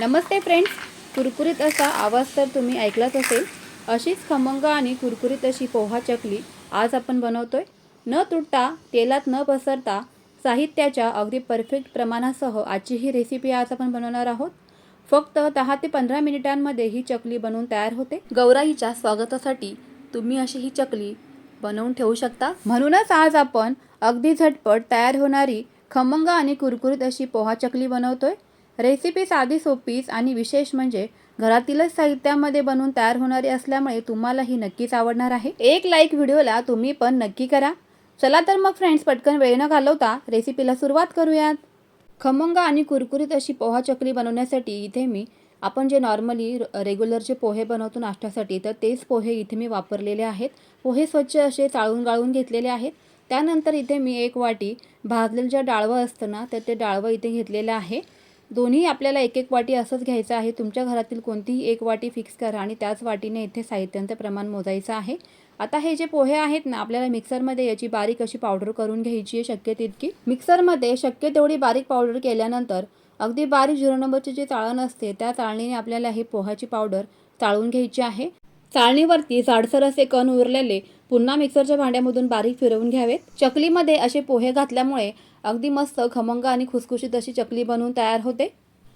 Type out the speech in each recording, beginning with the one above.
नमस्ते friends कुरकुरीत असा आवाज तर तुम्ही ऐकलाच असेल. अशीच खमंग आणि कुरकुरीत अशी पोहा चकली आज आपण बनवतोय. न तुटता तेलात न पसरता साहित्याच्या अगदी परफेक्ट प्रमाणासह आजची ही रेसिपी आज आपण बनवणार आहोत. फक्त दहा ते पंधरा मिनिटांमध्ये ही चकली बनवून तयार होते. गौराईच्या स्वागतासाठी तुम्ही अशी ही चकली बनवून ठेवू शकता. म्हणूनच आज आपण अगदी झटपट तयार होणारी खमंग आणि कुरकुरीत अशी पोहा चकली बनवतोय. रेसिपी साधी सोपीच आणि विशेष म्हणजे घरातीलच साहित्यामध्ये बनवून तयार होणारी असल्यामुळे तुम्हाला ही नक्कीच आवडणार आहे. एक लाईक व्हिडिओला तुम्ही पण नक्की करा. चला तर मग फ्रेंड्स पटकन वेळ न घालवता रेसिपीला सुरुवात करूयात. खमंग आणि कुरकुरीत अशी पोहा चकली बनवण्यासाठी इथे मी आपण जे नॉर्मली रेग्युलरचे पोहे बनवतो नाश्त्यासाठी तर तेच पोहे इथे मी वापरलेले आहेत. पोहे स्वच्छ असे चाळून गाळून घेतलेले आहेत. त्यानंतर इथे मी एक वाटी भाजलेलं जे डाळवं असतं ना तर ते डाळवं इथे घेतलेलं आहे. दोन्ही आपल्याला एक एक वाटी असंच घ्यायचं आहे. तुमच्या घरातील कोणतीही एक वाटी फिक्स करा आणि त्याच वाटीने इथे साहित्यांचं प्रमाण मोजायचं आहे. आता हे जे पोहे आहेत ना आपल्याला मिक्सरमध्ये याची बारीक अशी पावडर करून घ्यायची आहे शक्य तितकी. मिक्सरमध्ये शक्य तेवढी बारीक पावडर केल्यानंतर अगदी बारीक झिरो नंबरची जी चाळण असते त्या चाळणीने आपल्याला हे पोह्याची पावडर चाळून घ्यायची आहे. चाळणीवरती जाडसर असे कण उरलेले पुन्हा मिक्सरच्या भांड्यामधून बारीक फिरवून घ्यावेत. चकलीमध्ये असे पोहे घातल्यामुळे अगदी मस्त खमंग आणि खुसखुशीत अशी चकली बनवून तयार होते.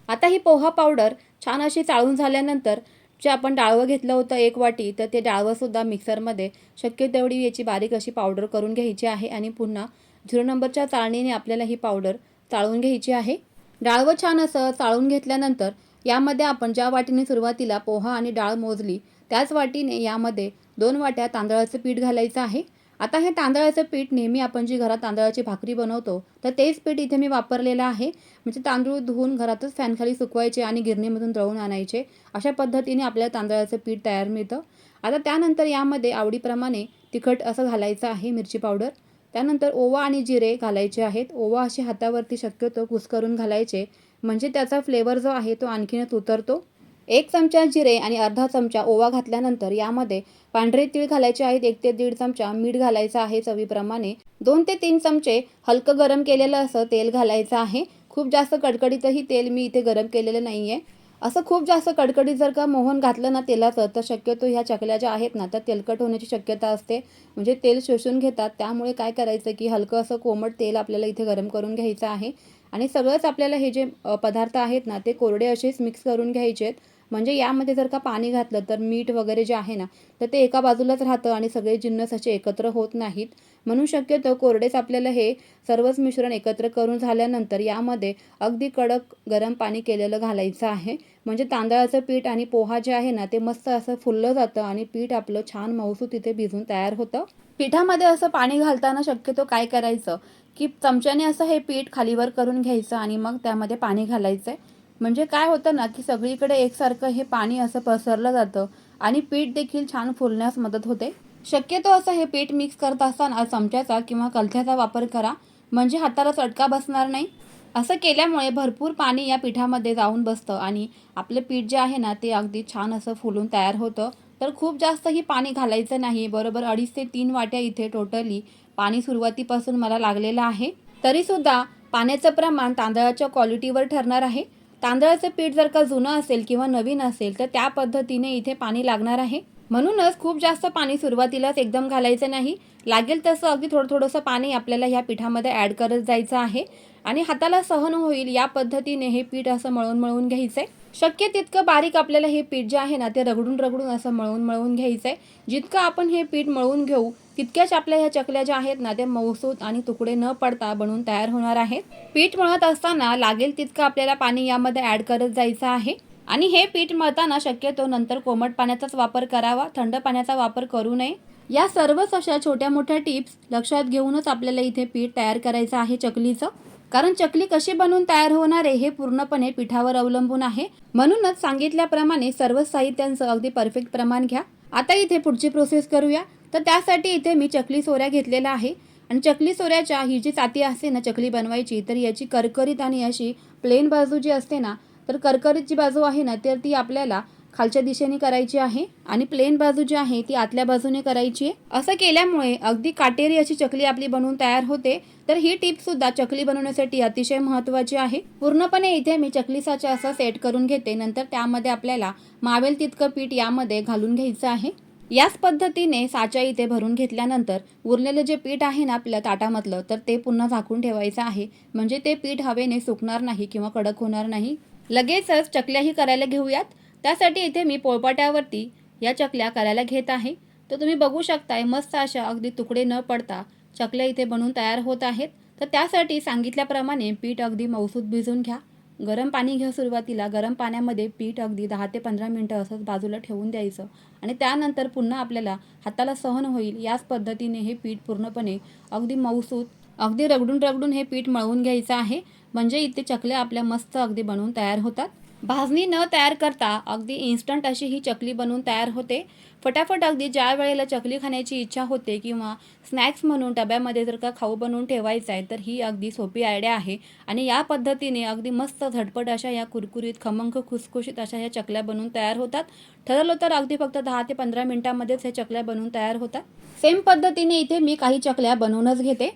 आता ही पोहा पावडर छान अशी चाळून झाल्यानंतर जे आपण डाळवं घेतलं होतं एक वाटी तर ते डाळवंसुद्धा मिक्सरमध्ये शक्य तेवढी याची बारीक अशी पावडर करून घ्यायची आहे आणि पुन्हा झिरो नंबरच्या चाळणीने आपल्याला ही पावडर चाळून घ्यायची आहे. डाळवं छान असं चाळून घेतल्यानंतर यामध्ये आपण ज्या वाटीने सुरुवातीला पोहा आणि डाळ मोजली त्याच वाटीने यामध्ये दोन वाट्या तांदळाचं पीठ घालायचं आहे. आता हे तांदळाचं पीठ नेहमी आपण जी घरात तांदळाची भाकरी बनवतो तर तेच पीठ इथे मी वापरलेलं आहे. म्हणजे तांदूळ धुवून घरातच फॅनखाली सुकवायचे आणि गिरणीमधून दळून आणायचे. अशा पद्धतीने आपल्याला तांदळाचं पीठ तयार मिळतं. आता त्यानंतर यामध्ये आवडीप्रमाणे तिखट असं घालायचं आहे मिरची पावडर. त्यानंतर ओवा आणि जिरे घालायचे आहेत. ओवा असे हातावरती शक्यतो कुस्करून घालायचे. म्हणजे त्याचा फ्लेवर जो आहे तो आणखीनच उतरतो. एक चमचा जिरे आणि अर्धा चमचा ओवा घातल्यानंतर यामध्ये पांढरे तीळ घालायचे आहेत. एक ते दीड चमचा मीठ घालायचं आहे चवीप्रमाणे. दोन ते तीन चमचे हलकं गरम केलेलं असं तेल घालायचं आहे. खूप जास्त कडकडीतही तेल मी इथे गरम केलेलं नाही आहे असं खूप जास्त कडकडीत जर का मोहन घातलं ना तेलाचं तर शक्यतो ह्या चकल्या ज्या आहेत ना त्या तेलकट होण्याची शक्यता असते. म्हणजे तेल शोषून घेतात. त्यामुळे काय करायचं की हलकं असं कोमट तेल आपल्याला इथे गरम करून घ्यायचं आहे. आणि सगळंच आपल्याला हे जे पदार्थ आहेत ना ते कोरडे असेच मिक्स करून घ्यायचे आहेत म्हणजे यामध्ये जर का पाणी घातलं तर मीठ वगैरे जे आहे ना तर ते एका बाजूलाच राहतं आणि सगळे जिन्नस असे एकत्र होत नाहीत. म्हणून शक्यतो कोरडेच आपल्याला हे सर्वच मिश्रण एकत्र करून झाल्यानंतर यामध्ये अगदी कडक गरम पाणी केलेलं घालायचं आहे. म्हणजे तांदळाचं पीठ आणि पोहा जे आहे ना ते मस्त असं फुललं जातं आणि पीठ आपलं छान मऊसू तिथे भिजून तयार होतं. पिठामध्ये असं पाणी घालताना शक्यतो काय करायचं? की चमच्याने असं हे पीठ खालीवर करून घ्यायचं आणि मग त्यामध्ये पाणी घालायचं आहे म्हणजे काय होतं ना की सगळीकडे एकसारखं हे पाणी असं पसरलं जातं आणि पीठ देखील छान फुलण्यास मदत होते. शक्यतो असं हे पीठ मिक्स करत असताना चमच्याचा किंवा कलथ्याचा वापर करा म्हणजे हाताला चटका बसणार नाही. असं केल्यामुळे भरपूर पाणी या पिठामध्ये जाऊन बसतं आणि आपलं पीठ जे आहे ना ते अगदी छान असं फुलून तयार होतं. तर खूप जास्तही पाणी घालायचं नाही बरोबर अडीच ते तीन वाट्या इथे टोटली पाणी सुरुवातीपासून मला लागलेलं आहे. तरीसुद्धा पाण्याचं प्रमाण तांदळाच्या क्वालिटीवर ठरणार आहे. तांदळाचं पीठ जर का जुनं असेल किंवा नवीन असेल तर त्या पद्धतीने इथे पाणी लागणार आहे. म्हणूनच खूप जास्त पाणी सुरुवातीलाच एकदम घालायचं नाही. लागेल तसं अगदी थोडं थोडंसं पाणी आपल्याला ह्या पिठामध्ये ॲड करत जायचं आहे. आणि हाताला सहन होईल या पद्धतीने हे पीठ असं मळून मळून घ्यायचं आहे शक्य तितकं बारीक आपल्याला हे पीठ जे आहे ना ते रगडून रगडून असं मळून मळून घ्यायचं आहे जितकं आपण हे पीठ मळून घेऊ तितक्याच आपल्या ह्या चकल्या ज्या आहेत ना ते मऊसूत आणि तुकडे न पडता बनवून तयार होणार आहेत. पीठ मळत असताना लागेल तितकं आपल्याला पाणी यामध्ये ॲड करत जायचं आहे. आणि हे पीठ मळताना शक्यतो नंतर कोमट पाण्याचाच वापर करावा थंड पाण्याचा वापर करू नये. या सर्वच अशा छोट्या मोठ्या टिप्स लक्षात घेऊनच आपल्याला इथे पीठ तयार करायचं आहे चकलीचं. कारण चकली कशी बनवून तयार होणार आहे हे पूर्णपणे पिठावर अवलंबून आहे. म्हणूनच सांगितल्याप्रमाणे सर्व साहित्यांचं अगदी परफेक्ट प्रमाण घ्या. आता इथे पुढची प्रोसेस करूया. तर त्यासाठी इथे मी चकली सोऱ्या घेतलेला आहे. आणि चकली सोऱ्याच्या ही जी चाती असते ना चकली बनवायची तर याची करकरीत आणि अशी प्लेन बाजू जी असते ना तर करकरीत जी बाजू आहे ना तर ती आपल्याला खालच्या दिशेने करायची आहे आणि प्लेन बाजू जी आहे ती आतल्या बाजूने करायची आहे. असं केल्यामुळे अगदी काटेरी अशी चकली आपली बनवून तयार होते. तर ही टिप सुद्धा चकली बनवण्यासाठी अतिशय महत्त्वाची आहे. पूर्णपणे इथे मी चकलीसाचा असा सेट करून घेते. नंतर त्यामध्ये आपल्याला मावेल तितकं पीठ यामध्ये घालून घ्यायचं आहे. याच पद्धतीने साचा इथे भरून घेतल्यानंतर उरलेलं जे पीठ आहे ना आपल्या ताटामधलं तर ते पुन्हा झाकून ठेवायचं आहे. म्हणजे ते पीठ हवेने सुकणार नाही किंवा कडक होणार नाही. लगेचच चकल्याही करायला घेऊयात. त्यासाठी इथे मी पोळपाट्यावरती या चकल्या करायला घेत आहे. तर तुम्ही बघू शकताय मस्त अशा अगदी तुकडे न पडता चकल्या इथे बनून तयार होत आहेत. तर त्यासाठी सांगितल्याप्रमाणे पीठ अगदी मौसूद भिजून घ्या. गरम पाणी घ्या सुरुवातीला. गरम पाण्यामध्ये पीठ अगदी दहा ते पंधरा मिनटं असंच बाजूला ठेवून द्यायचं. आणि त्यानंतर पुन्हा आपल्याला हाताला सहन होईल याच पद्धतीने हे पीठ पूर्णपणे अगदी मऊसूत अगदी रगडून रगडून हे पीठ मळवून घ्यायचं आहे. म्हणजे इथे चकल्या आपल्या मस्त अगदी बनवून तयार होतात. भाजणी न तयार करता अगदी इन्स्टंट अशी ही चकली बनवून तयार होते. फटाफट अगदी ज्या वेळेला चकली खाण्याची इच्छा होते किंवा स्नॅक्स म्हणून डब्यामध्ये जर का खाऊ बनवून ठेवायचा आहे तर ही अगदी सोपी आयडिया आहे. आणि या पद्धतीने अगदी मस्त झटपट अशा या कुरकुरीत खमंग खुसखुशीत अशा या चकल्या बनवून तयार होतात. ठरवलं तर अगदी फक्त दहा ते पंधरा मिनटामध्येच ह्या चकल्या बनवून तयार होतात. सेम पद्धतीने इथे मी काही चकल्या बनवूनच घेते.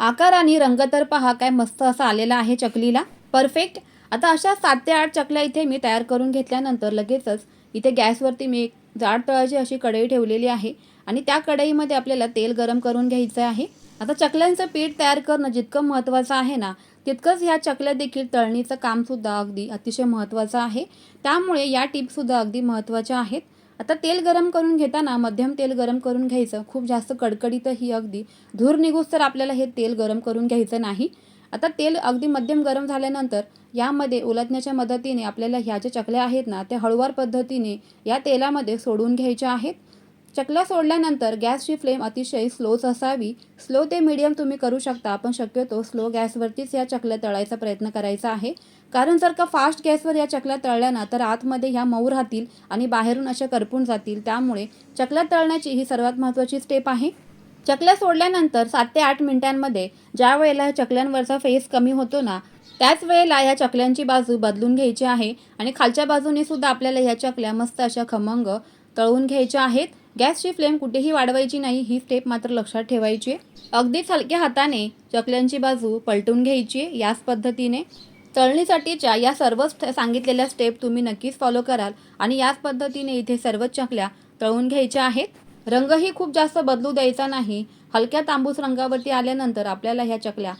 आकार आणि रंग तर पहा काय मस्त असा आलेला आहे चकलीला. परफेक्ट आता अशा सात ते आठ चकल्या इथे मी तयार करून घेतल्यानंतर लगेचच इथे गॅसवरती मी एक जाड तळाची अशी कढई ठेवलेली आहे आणि त्या कढईमध्ये आपल्याला तेल गरम करून घ्यायचं आहे. आता चकल्यांचं पीठ तयार करणं जितकं महत्त्वाचं आहे ना तितकंच ह्या चकल्या देखील तळणीचं कामसुद्धा अगदी अतिशय महत्त्वाचं आहे. त्यामुळे या टिप्ससुद्धा अगदी महत्त्वाच्या आहेत. आता तेल गरम करून घेताना मध्यम तेल गरम करून घ्यायचं खूप जास्त कडकडीतही अगदी धूर निघूस तर आपल्याला हे तेल गरम करून घ्यायचं नाही. आता तेल अगदी मध्यम गरम झाल्यानंतर यामध्ये उलटण्याच्या मदतीने आपल्याला ह्या ज्या चकल्या आहेत ना त्या हळूवार पद्धतीने या तेलामध्ये सोडून घ्यायच्या आहेत. चकल्या सोडल्यानंतर गॅसची फ्लेम अतिशय स्लोच असावी. स्लो ते मीडियम तुम्ही करू शकता आपण शक्यतो स्लो गॅसवरतीच या चकल्या तळायचा प्रयत्न करायचा आहे. कारण जर का फास्ट गॅसवर या चकल्या तळल्या ना तर आतमध्ये ह्या मऊ राहतील आणि बाहेरून अशा करपून जातील. त्यामुळे चकल्या तळण्याची ही सर्वात महत्त्वाची स्टेप आहे. चकल्या सोडल्यानंतर सात ते आठ मिनिटांमध्ये ज्या वेळेला ह्या चकल्यांवरचा फेस कमी होतो ना त्याच वेळेला ह्या चकल्यांची बाजू बदलून घ्यायची आहे आणि खालच्या बाजूने सुद्धा आपल्याला ह्या चकल्या मस्त अशा खमंग तळून घ्यायच्या आहेत. गॅसची फ्लेम कुठेही वाढवायची नाही ही स्टेप मात्र लक्षात ठेवायची. आहे अगदीच हलक्या हाताने चकल्यांची बाजू पलटून घ्यायची आहे याच पद्धतीने. तळणीसाठीच्या या सर्व सांगितलेल्या स्टेप तुम्ही नक्कीच फॉलो कराल आणि याच पद्धतीने इथे सर्वच चकल्या तळून घ्यायच्या आहेत. रंगही खूप जास्त बदलू द्यायचा नाही. हलक्या तांबूस रंगावरती आल्यानंतर आपल्याला ह्या चकल्या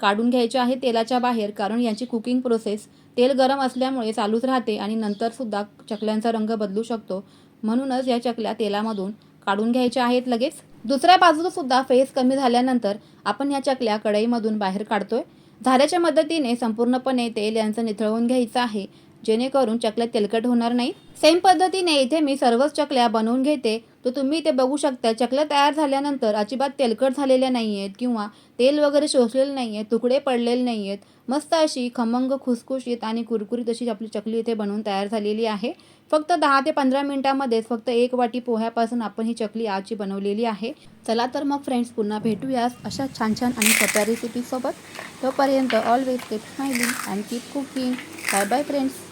काढून घ्यायच्या आहे तेलाच्या बाहेर कारण याची कुकिंग प्रोसेस तेल गरम असल्यामुळे चालूच राहते आणि नंतरसुद्धा चकल्यांचा रंग बदलू शकतो. म्हणूनच या चकल्या तेलामधून काढून घ्यायच्या आहेत लगेच. दुसऱ्या बाजूला सुद्धा फेस कमी झाल्यानंतर आपण या चकल्या कढईमधून बाहेर काढतोय. झाऱ्याच्या मदतीने संपूर्णपणे तेल यांचं निथळवून घ्यायचं आहे जेणेकरून चकल्या तेलकट होणार नाही. सेम पद्धतीने इथे मी सर्वच चकल्या बनवून घेते. तर तुम्ही ते बघू शकता. चकल्या तयार झाल्यानंतर अजिबात तेलकट झालेल्या नाही आहेत किंवा तेल वगैरे शोषलेलं नाही आहे तुकडे पडलेले नाही आहेत मस्त अशी खमंग खुसखुशीत आणि कुरकुरीत अशी आपली चकली इथे बनवून तयार झालेली आहे. फक्त दहा ते पंधरा मिनिटांमध्येच फक्त एक वाटी पोह्यापासून आपण ही चकली आजची बनवलेली आहे. चला तर मग फ्रेंड्स पुन्हा भेटूयास अशा छान छान आणि सोप्या रेसिपीसोबत तोपर्यंत always keep smiling and keep cooking bye bye friends